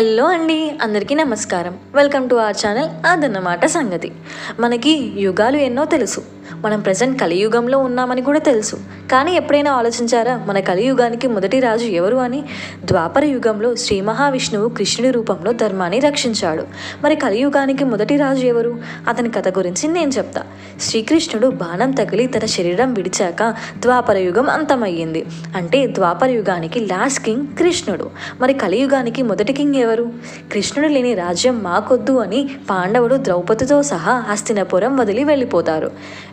Hello అండి అందరికీ నమస్కారం. వెల్కమ్ టు అవర్ ఛానల్ అదన్నమాట సంగతి. మనకి యుగాలు ఎన్నో తెలుసు. మనం ప్రజెంట్ కలియుగంలో ఉన్నామని కూడా తెలుసు. కానీ ఎప్పుడైనా ఆలోచించారా మన కలియుగానికి మొదటి రాజు ఎవరు అని? ద్వాపర యుగంలో శ్రీ మహావిష్ణువు కృష్ణుడి రూపంలో ధర్మాన్ని రక్షించాడు. మరి కలియుగానికి మొదటి రాజు ఎవరు? అతని కథ గురించి నేను చెప్తా. శ్రీకృష్ణుడు బాణం తగిలి తన శరీరం విడిచాక ద్వాపర యుగం అంతమయ్యింది. అంటే ద్వాపర యుగానికి లాస్ట్ కింగ్ కృష్ణుడు. మరి కలియుగానికి మొదటి కింగ్ ఎవరు? కృష్ణుడు లేని రాజ్యం మాకొద్దు అని పాండవుడు ద్రౌపదితో సహా హస్తినపురం వదిలి వెళ్ళిపోతారు.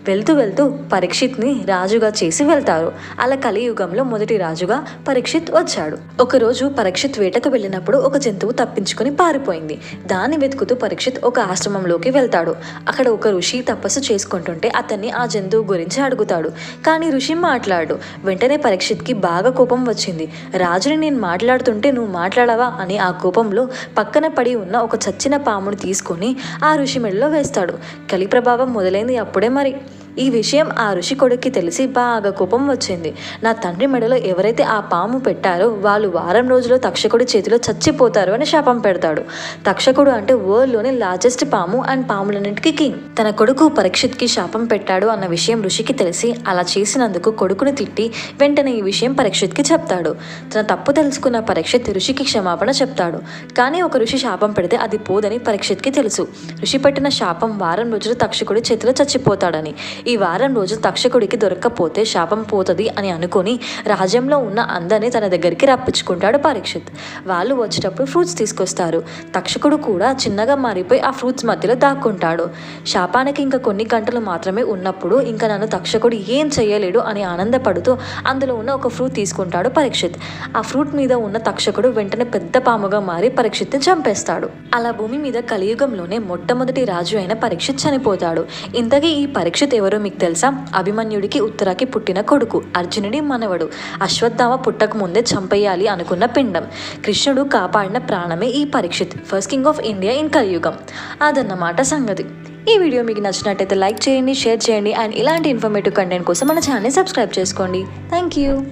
వెళ్తూ వెళ్తూ పరీక్షిత్ని రాజుగా చేసి వెళ్తారు. అలా కలియుగంలో మొదటి రాజుగా పరీక్షిత్ వచ్చాడు. ఒకరోజు పరీక్షిత్ వేటకు వెళ్ళినప్పుడు ఒక జంతువు తప్పించుకుని పారిపోయింది. దాన్ని వెతుకుతూ పరీక్షిత్ ఒక ఆశ్రమంలోకి వెళ్తాడు. అక్కడ ఒక ఋషి తపస్సు చేసుకుంటుంటే అతన్ని ఆ జంతువు గురించి అడుగుతాడు. కానీ ఋషి మాట్లాడు వెంటనే పరీక్షిత్కి బాగా కోపం వచ్చింది. రాజుని నేను మాట్లాడుతుంటే నువ్వు మాట్లాడవా? అని ఆ కోపంలో పక్కన పడి ఉన్న ఒక చచ్చిన పామును తీసుకొని ఆ ఋషి మెడలో వేస్తాడు. కలి ప్రభావం మొదలైంది అప్పుడే మరి. ఈ విషయం ఆ ఋషి కొడుక్కి తెలిసి బాగా కోపం వచ్చింది. నా తండ్రి మెడలో ఎవరైతే ఆ పాము పెట్టారో వాళ్ళు వారం రోజుల్లో తక్షకుడి చేతిలో చచ్చిపోతారు అని శాపం పెడతాడు. తక్షకుడు అంటే వరల్డ్లోని లార్జెస్ట్ పాము అండ్ పాములన్నింటికి కింగ్ తన కొడుకు పరీక్షిత్కి శాపం పెట్టాడు అన్న విషయం ఋషికి తెలిసి అలా చేసినందుకు కొడుకుని తిట్టి వెంటనే ఈ విషయం పరీక్షిత్కి చెప్తాడు. తన తప్పు తెలుసుకున్న పరీక్షిత్ ఋషికి క్షమాపణ చెప్తాడు. కానీ ఒక ఋషి శాపం పెడితే అది పోదని పరీక్షిత్కి తెలుసు. ఋషి పెట్టిన శాపం వారం రోజులు తక్షకుడి చేతిలో చచ్చిపోతాడని. ఈ వారం రోజులు తక్షకుడికి దొరక్కపోతే శాపం పోతుంది అని అనుకొని రాజ్యంలో ఉన్న అందరినీ తన దగ్గరికి రప్పించుకుంటాడు పరీక్షిత్. వాళ్ళు వచ్చేటప్పుడు ఫ్రూట్స్ తీసుకొస్తారు. తక్షకుడు కూడా చిన్నగా మారిపోయి ఆ ఫ్రూట్స్ మధ్యలో దాక్కుంటాడు. శాపానికి ఇంకా కొన్ని గంటలు మాత్రమే ఉన్నప్పుడు ఇంకా నన్ను తక్షకుడు ఏం చేయలేడు అని ఆనందపడుతూ అందులో ఉన్న ఒక ఫ్రూట్ తీసుకుంటాడు పరీక్షిత్. ఆ ఫ్రూట్ మీద ఉన్న తక్షకుడు వెంటనే పెద్ద పాముగా మారి పరీక్షిత్ని చంపేస్తాడు. అలా భూమి మీద కలియుగంలోనే మొట్టమొదటి రాజు అయిన పరీక్షిత్ చనిపోతాడు. ఇంతకీ ఈ పరీక్షిత్ ఎవరు? మీకు తెలుసా? అభిమన్యుడికి ఉత్తరాకి పుట్టిన కొడుకు అర్జునుడి మనవడు. అశ్వత్థామ పుట్టక ముందే చంపేయాలి అనుకున్న పిండం. కృష్ణుడు కాపాడిన ప్రాణమే ఈ Parikshit. First king of India in కలియుగం. అదన్నమాట సంగతి. ఈ వీడియో మీకు నచ్చినట్టయితే లైక్ చేయండి షేర్ చేయండి అండ్ ఇలాంటి ఇన్ఫర్మేటివ్ కంటెంట్ కోసం మన ఛానల్ సబ్స్క్రైబ్ చేసుకోండి. Thank you